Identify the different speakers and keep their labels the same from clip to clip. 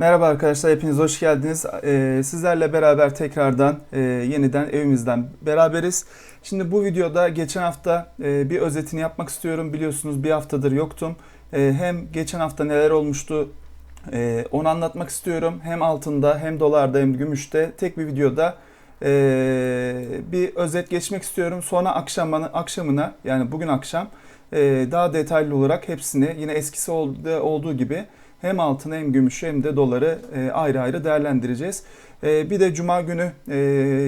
Speaker 1: Merhaba arkadaşlar, hepiniz hoş geldiniz. Ee, sizlerle beraber tekrardan e, yeniden evimizden beraberiz. Şimdi bu videoda geçen hafta e, bir özetini yapmak istiyorum. Biliyorsunuz bir haftadır yoktum. E, hem geçen hafta neler olmuştu e, onu anlatmak istiyorum. Hem altında hem dolarda hem gümüşte tek bir videoda e, bir özet geçmek istiyorum. Sonra akşamına, akşamına yani bugün akşam e, daha detaylı olarak hepsini yine eskisi olduğu, gibi hem altını hem gümüşü hem de doları e, ayrı ayrı değerlendireceğiz. E, bir de cuma günü e,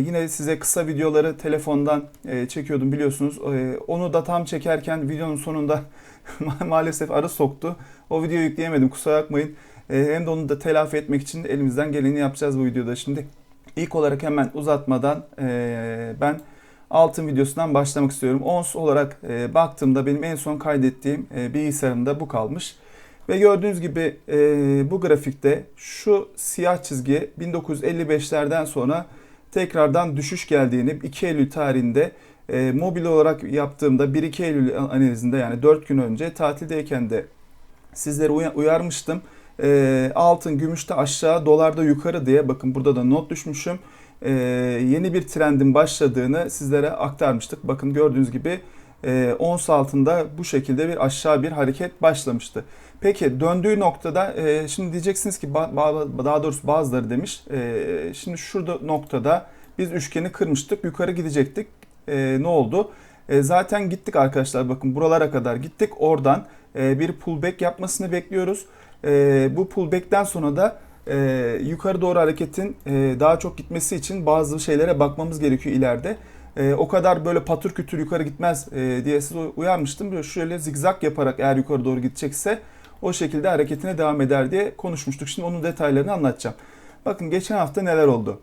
Speaker 1: yine size kısa videoları telefondan çekiyordum biliyorsunuz. Onu da tam çekerken videonun sonunda maalesef arı soktu. O videoyu yükleyemedim kusura bakmayın. Hem de onu da telafi etmek için elimizden geleni yapacağız bu videoda şimdi. İlk olarak hemen uzatmadan ben altın videosundan başlamak istiyorum. Ons olarak baktığımda benim en son kaydettiğim bilgisayarımda bu kalmış. Ve gördüğünüz gibi e, bu grafikte şu siyah çizgi 1955'lerden sonra tekrardan düşüş geldiğini 2 Eylül tarihinde e, mobil olarak yaptığımda 1-2 Eylül analizinde yani 4 gün önce tatildeyken de sizlere uyarmıştım. E, altın gümüşte aşağı dolarda yukarı diye bakın burada da not düşmüşüm. E, yeni bir trendin başladığını sizlere aktarmıştık. Bakın gördüğünüz gibi e, ons altında bu şekilde bir aşağı bir hareket başlamıştı. Peki döndüğü noktada e, şimdi diyeceksiniz ki daha doğrusu bazıları demiş. E, şimdi şurada noktada biz üçgeni kırmıştık. Yukarı gidecektik. E, ne oldu? E, zaten gittik arkadaşlar bakın buralara kadar gittik. Oradan e, bir pullback yapmasını bekliyoruz. E, bu pullback'ten sonra da e, yukarı doğru hareketin e, daha çok gitmesi için bazı şeylere bakmamız gerekiyor ileride. E, o kadar böyle patır kütür yukarı gitmez e, diye size uyarmıştım. Böyle şöyle zigzag yaparak eğer yukarı doğru gidecekse o şekilde hareketine devam eder diye konuşmuştuk. Şimdi onun detaylarını anlatacağım. Bakın geçen hafta neler oldu?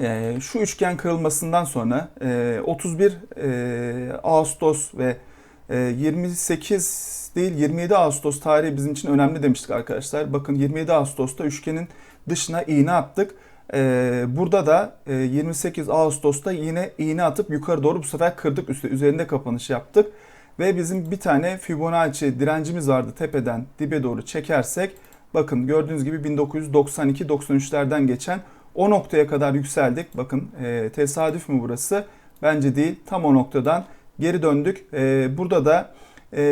Speaker 1: Ee, şu üçgen kırılmasından sonra e, 31 e, Ağustos ve e, 28 değil 27 Ağustos tarihi bizim için önemli demiştik arkadaşlar. Bakın 27 Ağustos'ta üçgenin dışına iğne attık. Ee, burada da e, 28 Ağustos'ta yine iğne atıp yukarı doğru bu sefer kırdık üstte üzerinde kapanış yaptık. Ve bizim bir tane Fibonacci direncimiz vardı tepeden dibe doğru çekersek bakın gördüğünüz gibi 1992-93'lerden geçen o noktaya kadar yükseldik. Bakın e, tesadüf mü burası? Bence değil. Tam o noktadan geri döndük. E, burada da e,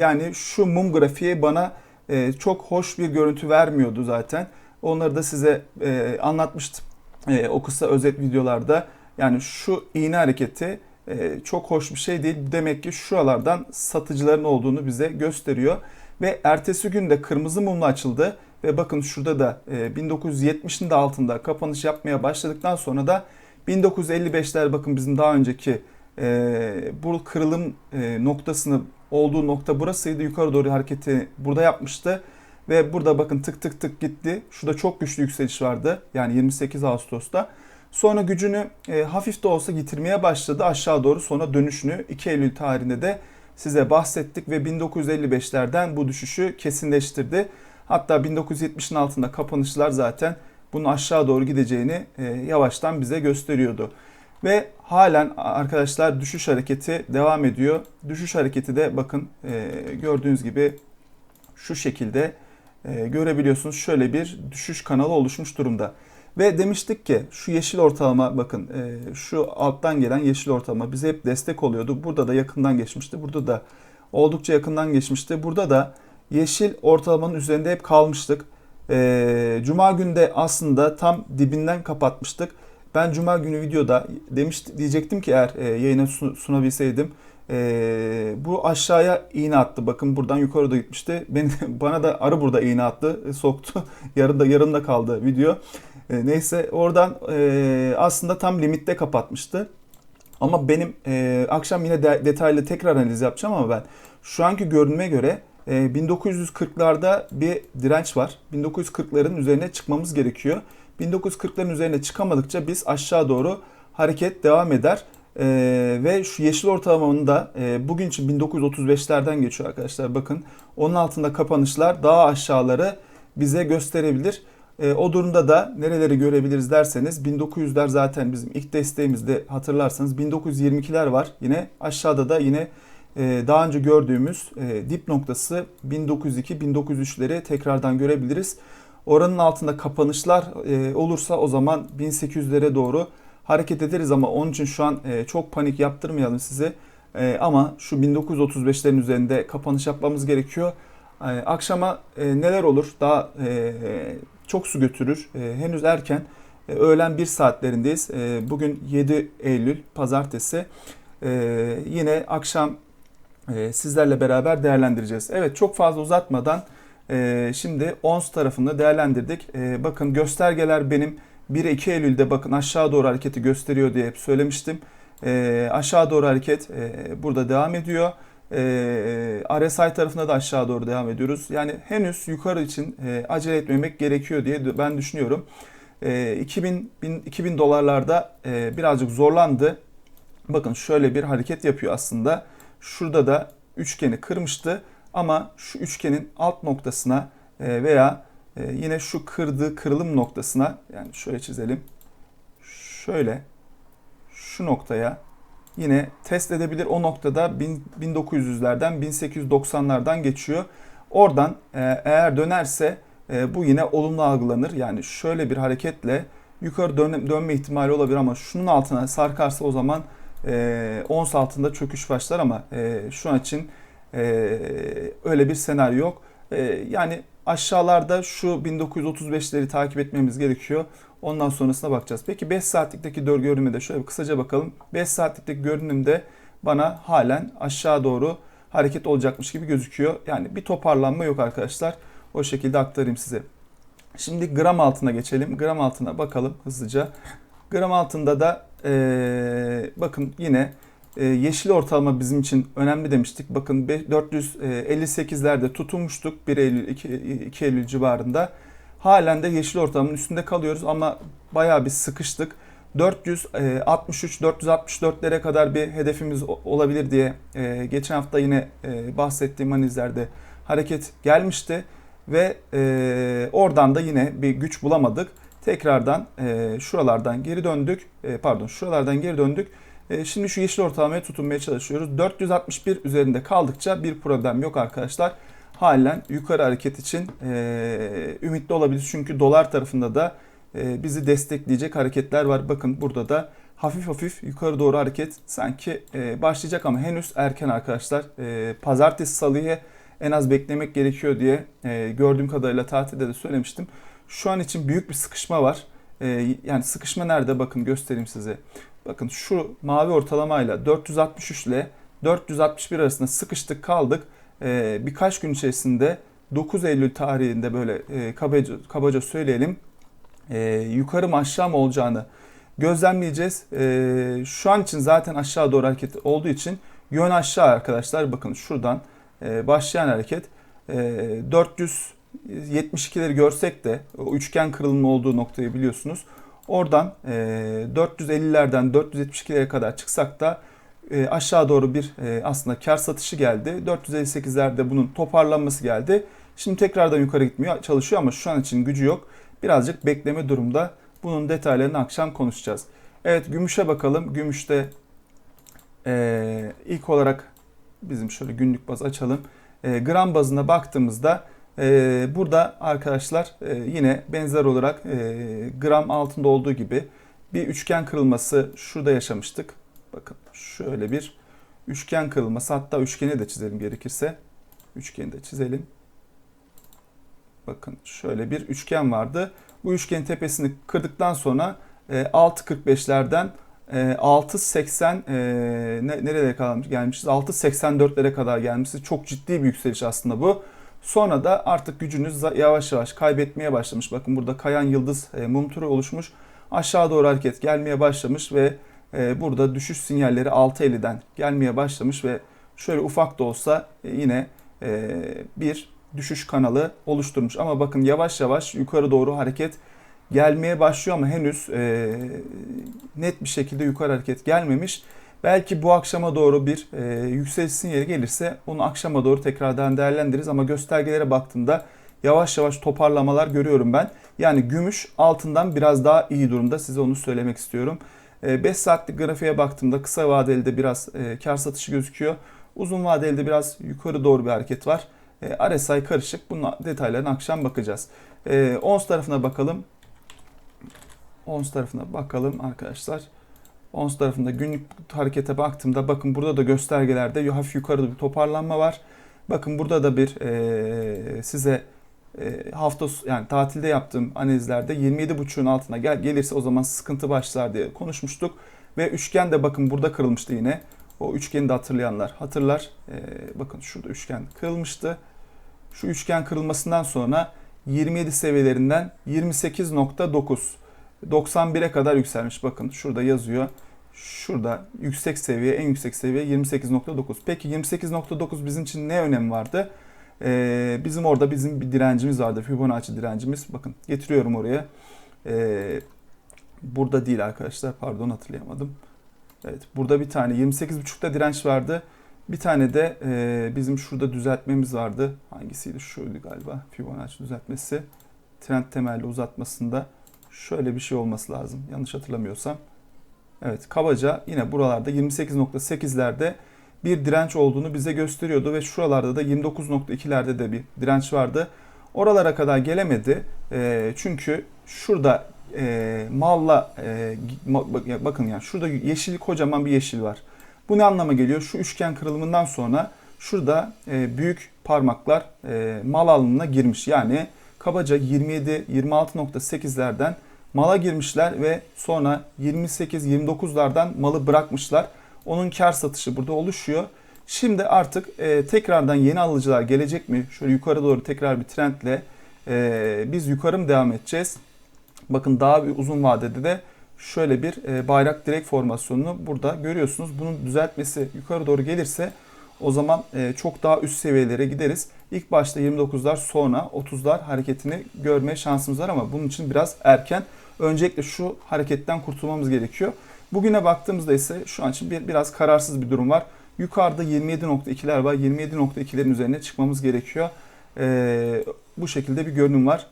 Speaker 1: yani şu mum grafiği bana e, çok hoş bir görüntü vermiyordu zaten. Onları da size e, anlatmıştım e, o kısa özet videolarda. Yani şu iğne hareketi e, çok hoş bir şey değil. Demek ki şuralardan satıcıların olduğunu bize gösteriyor. Ve ertesi gün de kırmızı mumla açıldı. Ve bakın şurada da 1970'in e, de altında kapanış yapmaya başladıktan sonra da 1955'ler bakın bizim daha önceki e, bu kırılım noktasını olduğu nokta burasıydı. Yukarı doğru hareketi burada yapmıştı. Ve burada bakın tık tık tık gitti. Şurada çok güçlü yükseliş vardı. Yani 28 Ağustos'ta. Sonra gücünü e, hafif de olsa yitirmeye başladı aşağı doğru. Sonra dönüşünü 2 Eylül tarihinde de size bahsettik ve 1955'lerden bu düşüşü kesinleştirdi. Hatta 1970'in altında kapanışlar zaten bunun aşağı doğru gideceğini e, yavaştan bize gösteriyordu. Ve halen arkadaşlar düşüş hareketi devam ediyor. Düşüş hareketi de bakın e, gördüğünüz gibi şu şekilde e, görebiliyorsunuz. Şöyle bir düşüş kanalı oluşmuş durumda. Ve demiştik ki şu yeşil ortalama bakın e, şu alttan gelen yeşil ortalama bize hep destek oluyordu. Burada da yakından geçmişti. Burada da oldukça yakından geçmişti. Burada da yeşil ortalamanın üzerinde hep kalmıştık. E, Cuma günde aslında tam dibinden kapatmıştık. Ben Cuma günü videoda demiş diyecektim ki eğer e, yayına sunabilseydim e, bu aşağıya iğne attı. Bakın buradan yukarıda gitmişti. Beni, bana da arı burada iğne attı. Soktu. Yarında yarında kaldı video. E, neyse oradan e, aslında tam limitte kapatmıştı. Ama benim e, akşam yine de, detaylı tekrar analiz yapacağım ama ben şu anki görünüme göre e, 1940'larda bir direnç var. 1940'ların üzerine çıkmamız gerekiyor. 1940'ların üzerine çıkamadıkça biz aşağı doğru hareket devam eder. Ee, ve şu yeşil ortalamanın da e, bugün için 1935'lerden geçiyor arkadaşlar bakın. Onun altında kapanışlar daha aşağıları bize gösterebilir. E, o durumda da nereleri görebiliriz derseniz 1900'ler zaten bizim ilk desteğimizde hatırlarsanız 1922'ler var. Yine aşağıda da yine e, daha önce gördüğümüz e, dip noktası 1902-1903'leri tekrardan görebiliriz. Oranın altında kapanışlar e, olursa o zaman 1800'lere doğru hareket ederiz ama onun için şu an e, çok panik yaptırmayalım sizi. E, ama şu 1935'lerin üzerinde kapanış yapmamız gerekiyor. Akşama neler olur? Daha çok su götürür. Henüz erken. Öğlen 1 saatlerindeyiz. Bugün 7 Eylül pazartesi. Yine akşam sizlerle beraber değerlendireceğiz. Evet çok fazla uzatmadan e, şimdi ONS tarafını değerlendirdik. E, bakın göstergeler benim 1-2 Eylül'de bakın aşağı doğru hareketi gösteriyor diye hep söylemiştim. E, aşağı doğru hareket e, burada devam ediyor. E, RSI tarafında da aşağı doğru devam ediyoruz. Yani henüz yukarı için e, acele etmemek gerekiyor diye ben düşünüyorum. E, 2000, 2000 dolarlarda e, birazcık zorlandı. Bakın şöyle bir hareket yapıyor aslında. Şurada da üçgeni kırmıştı ama şu üçgenin alt noktasına e, veya e, yine şu kırdığı kırılım noktasına yani şöyle çizelim. Şöyle şu noktaya yine test edebilir. O noktada 1900'lerden 1890'lardan geçiyor. Oradan e, eğer dönerse bu yine olumlu algılanır. Yani şöyle bir hareketle yukarı dönme ihtimali olabilir ama şunun altına sarkarsa o zaman e, ons altında çöküş başlar ama e, şu an için e, öyle bir senaryo yok. E, yani aşağılarda şu 1935'leri takip etmemiz gerekiyor. Ondan sonrasına bakacağız. Peki 5 saatlikteki dör görünüme de şöyle bir kısaca bakalım. 5 saatlikteki görünümde bana halen aşağı doğru hareket olacakmış gibi gözüküyor. Yani bir toparlanma yok arkadaşlar. O şekilde aktarayım size. Şimdi gram altına geçelim. Gram altına bakalım hızlıca. Gram altında da e, bakın yine yeşil ortalama bizim için önemli demiştik. Bakın 458'lerde tutunmuştuk 1 Eylül 2, 2 Eylül civarında. Halen de yeşil ortalamanın üstünde kalıyoruz ama bayağı bir sıkıştık. 463 464'lere kadar bir hedefimiz olabilir diye e, geçen hafta yine e, bahsettiğim analizlerde hareket gelmişti ve e, oradan da yine bir güç bulamadık. Tekrardan şuralardan geri döndük. Pardon şuralardan geri döndük. E, şimdi şu yeşil ortalamaya tutunmaya çalışıyoruz. 461 üzerinde kaldıkça bir problem yok arkadaşlar. Halen yukarı hareket için e, ümitli olabiliriz. Çünkü dolar tarafında da e, bizi destekleyecek hareketler var. Bakın burada da hafif hafif yukarı doğru hareket sanki başlayacak ama henüz erken arkadaşlar. Pazartesi salıya en az beklemek gerekiyor diye gördüğüm kadarıyla tatilde de söylemiştim. Şu an için büyük bir sıkışma var. Yani sıkışma nerede? Bakın göstereyim size. Bakın şu mavi ortalamayla 463 ile 461 arasında sıkıştık kaldık. Ee, birkaç gün içerisinde 9 Eylül tarihinde böyle e, kabaca, kabaca söyleyelim e, yukarı mı aşağı mı olacağını gözlemleyeceğiz. E, şu an için zaten aşağı doğru hareket olduğu için yön aşağı arkadaşlar. Bakın şuradan e, başlayan hareket e, 400 72'leri görsek de o üçgen kırılma olduğu noktayı biliyorsunuz. Oradan 450'lerden 472'lere kadar çıksak da aşağı doğru bir aslında kar satışı geldi. 458'lerde bunun toparlanması geldi. Şimdi tekrardan yukarı gitmiyor çalışıyor ama şu an için gücü yok. Birazcık bekleme durumda. Bunun detaylarını akşam konuşacağız. Evet gümüşe bakalım. Gümüşte ilk olarak bizim şöyle günlük baz açalım. gram bazına baktığımızda ee, burada arkadaşlar e, yine benzer olarak e, gram altında olduğu gibi bir üçgen kırılması şurada yaşamıştık. Bakın şöyle bir üçgen kırılması hatta üçgeni de çizelim gerekirse. Üçgeni de çizelim. Bakın şöyle bir üçgen vardı. Bu üçgenin tepesini kırdıktan sonra 6.45'lerden e, 6.80 e, nereye kadar gelmişiz? 6.84'lere kadar gelmişiz. Çok ciddi bir yükseliş aslında bu. Sonra da artık gücünüz yavaş yavaş kaybetmeye başlamış. Bakın burada kayan yıldız e, mum turu oluşmuş. Aşağı doğru hareket gelmeye başlamış ve e, burada düşüş sinyalleri 6.50'den gelmeye başlamış ve şöyle ufak da olsa e, yine bir düşüş kanalı oluşturmuş. Ama bakın yavaş yavaş yukarı doğru hareket gelmeye başlıyor ama henüz net bir şekilde yukarı hareket gelmemiş. Belki bu akşama doğru bir e, yükseliş sinyali gelirse onu akşama doğru tekrardan değerlendiririz ama göstergelere baktığımda yavaş yavaş toparlamalar görüyorum ben. Yani gümüş altından biraz daha iyi durumda size onu söylemek istiyorum. 5 e, saatlik grafiğe baktığımda kısa vadeli de biraz e, kar satışı gözüküyor. Uzun vadeli de biraz yukarı doğru bir hareket var. E, RSI karışık. Bunun detaylarına akşam bakacağız. ONS tarafına bakalım. ONS tarafına bakalım arkadaşlar. ONS tarafında günlük harekete baktığımda bakın burada da göstergelerde hafif yukarıda bir toparlanma var. Bakın burada da bir e, size e, hafta yani tatilde yaptığım analizlerde 27.5'un altına gel gelirse o zaman sıkıntı başlar diye konuşmuştuk. Ve üçgen de bakın burada kırılmıştı yine. O üçgeni de hatırlayanlar hatırlar. E, bakın şurada üçgen kırılmıştı. Şu üçgen kırılmasından sonra 27 seviyelerinden 28.9 91'e kadar yükselmiş. Bakın şurada yazıyor. Şurada yüksek seviye, en yüksek seviye 28.9. Peki 28.9 bizim için ne önemi vardı? Ee, bizim orada bizim bir direncimiz vardı. Fibonacci direncimiz. Bakın getiriyorum oraya. Ee, burada değil arkadaşlar. Pardon hatırlayamadım. Evet burada bir tane 28.5'ta direnç vardı. Bir tane de e, bizim şurada düzeltmemiz vardı. Hangisiydi? Şuydu galiba. Fibonacci düzeltmesi. Trend temelli uzatmasında şöyle bir şey olması lazım. Yanlış hatırlamıyorsam. Evet kabaca yine buralarda 28.8'lerde bir direnç olduğunu bize gösteriyordu ve şuralarda da 29.2'lerde de bir direnç vardı. Oralara kadar gelemedi. E, çünkü şurada e, malla e, bakın yani şurada yeşil kocaman bir yeşil var. Bu ne anlama geliyor? Şu üçgen kırılımından sonra şurada e, büyük parmaklar e, mal alımına girmiş. Yani kabaca 27-26.8'lerden mala girmişler ve sonra 28-29'lardan malı bırakmışlar. Onun kar satışı burada oluşuyor. Şimdi artık e, tekrardan yeni alıcılar gelecek mi? Şöyle yukarı doğru tekrar bir trendle e, biz yukarı mı devam edeceğiz? Bakın daha bir uzun vadede de şöyle bir e, bayrak direk formasyonunu burada görüyorsunuz. Bunun düzeltmesi yukarı doğru gelirse o zaman e, çok daha üst seviyelere gideriz. İlk başta 29'lar sonra 30'lar hareketini görme şansımız var ama bunun için biraz erken. Öncelikle şu hareketten kurtulmamız gerekiyor. Bugüne baktığımızda ise şu an için bir, biraz kararsız bir durum var. Yukarıda 27.2'ler var. 27.2'lerin üzerine çıkmamız gerekiyor. Ee, bu şekilde bir görünüm var.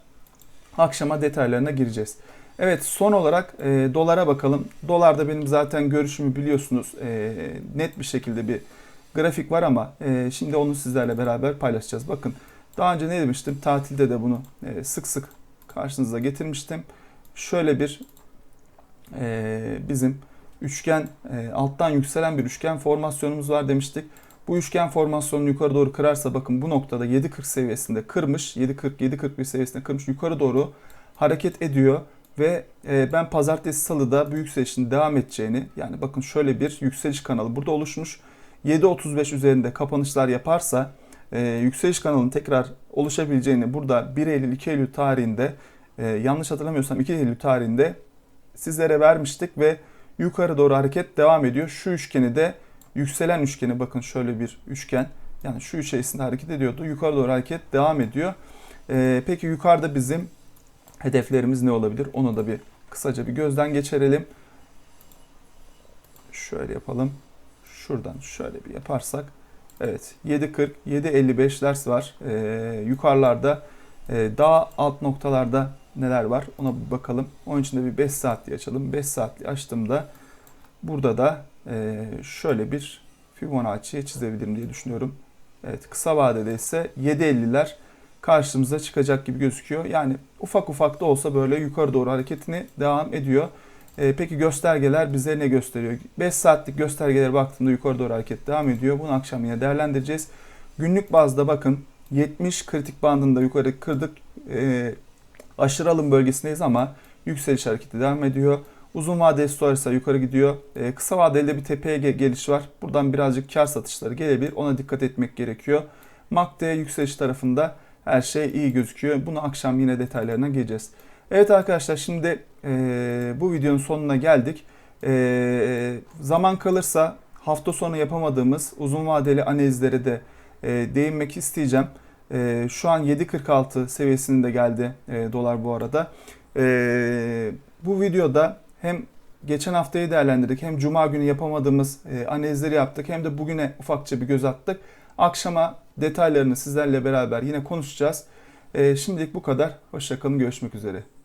Speaker 1: Akşama detaylarına gireceğiz. Evet son olarak e, dolara bakalım. Dolarda benim zaten görüşümü biliyorsunuz. E, net bir şekilde bir grafik var ama e, şimdi onu sizlerle beraber paylaşacağız. Bakın daha önce ne demiştim? Tatilde de bunu e, sık sık karşınıza getirmiştim. Şöyle bir e, bizim üçgen e, alttan yükselen bir üçgen formasyonumuz var demiştik. Bu üçgen formasyonunu yukarı doğru kırarsa bakın bu noktada 7.40 seviyesinde kırmış. 7.40-7.41 seviyesinde kırmış. Yukarı doğru hareket ediyor. Ve e, ben pazartesi salıda bu yükselişin devam edeceğini yani bakın şöyle bir yükseliş kanalı burada oluşmuş. 7.35 üzerinde kapanışlar yaparsa e, yükseliş kanalının tekrar oluşabileceğini burada 1 Eylül 2 Eylül tarihinde e, yanlış hatırlamıyorsam 2 Eylül tarihinde sizlere vermiştik ve yukarı doğru hareket devam ediyor. Şu üçgeni de yükselen üçgeni bakın şöyle bir üçgen yani şu içerisinde hareket ediyordu. Yukarı doğru hareket devam ediyor. E, peki yukarıda bizim hedeflerimiz ne olabilir? Onu da bir kısaca bir gözden geçirelim. Şöyle yapalım. Şuradan şöyle bir yaparsak. Evet 7.40, 7.55 ders var. Ee, yukarılarda e, daha alt noktalarda neler var ona bir bakalım. Onun için de bir 5 saatli açalım. 5 saatli açtığımda burada da e, şöyle bir Fibonacci çizebilirim diye düşünüyorum. Evet kısa vadede ise 7.50'ler karşımıza çıkacak gibi gözüküyor. Yani ufak ufak da olsa böyle yukarı doğru hareketini devam ediyor. E, peki göstergeler bize ne gösteriyor? 5 saatlik göstergelere baktığımda yukarı doğru hareket devam ediyor. Bunu akşam yine değerlendireceğiz. Günlük bazda bakın 70 kritik bandında yukarı kırdık. E, aşırı alım bölgesindeyiz ama yükseliş hareketi devam ediyor. Uzun vadeli tutarsa yukarı gidiyor. E, kısa vadeli bir tepeye geliş var. Buradan birazcık kar satışları gelebilir. Ona dikkat etmek gerekiyor. MACD yükseliş tarafında her şey iyi gözüküyor. Bunu akşam yine detaylarına geleceğiz. Evet arkadaşlar şimdi e, bu videonun sonuna geldik. E, zaman kalırsa hafta sonu yapamadığımız uzun vadeli analizlere de e, değinmek isteyeceğim. E, şu an 7.46 seviyesinde geldi e, dolar bu arada. E, bu videoda hem geçen haftayı değerlendirdik hem cuma günü yapamadığımız e, analizleri yaptık hem de bugüne ufakça bir göz attık. Akşama detaylarını sizlerle beraber yine konuşacağız. E, şimdilik bu kadar. Hoşçakalın. Görüşmek üzere.